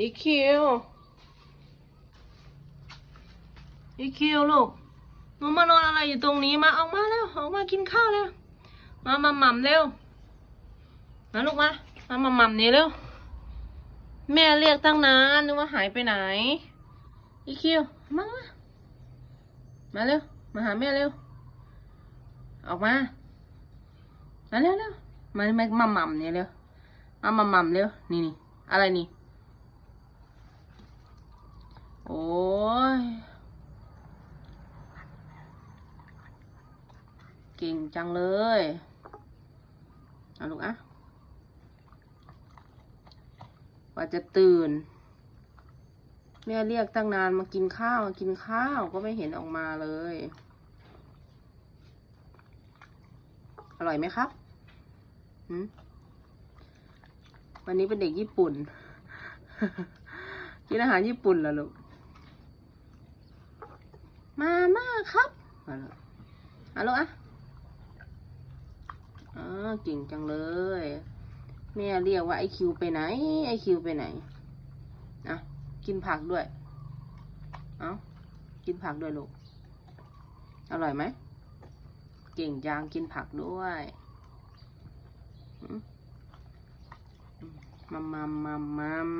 อีคิว อีคิวลูก หนูมานอนอะไรอยู่ตรงนี้มาออกมาแล้วออกมากินข้าวแล้วมามาหม่ำเร็ว มาลูกมา มามาหม่ำนี่เร็ว แม่เรียกตั้งนานนึกว่าหายไปไหน อีคิว มา มามาเร็ว มาหาแม่เร็ว ออกมา มาเร็วเร็วมามามาหม่ำนี่เร็ว มามาหม่ำเร็ว นี่นี่อะไรนี่ โอ้ย เก่งจังเลย เอาลูกอะว่าจะตื่น แม่เรียกตั้งนานมากินข้าวกินข้าวก็ไม่เห็นออกมาเลย อร่อยไหมครับหืมวันนี้เป็นเด็กญี่ปุ่น กินอาหารญี่ปุ่นเหรอลูก มาม่าครับมาลูกเอาลูกอะอ๋อเก่งจังเลยแม่เรียกว่าไอคิวไปไหน ไอคิวไปไหนอะกินผักด้วย เอากินผักด้วยลูก อร่อยไหม เก่งจังกินผักด้วยอืมมัมมัมมัมมัม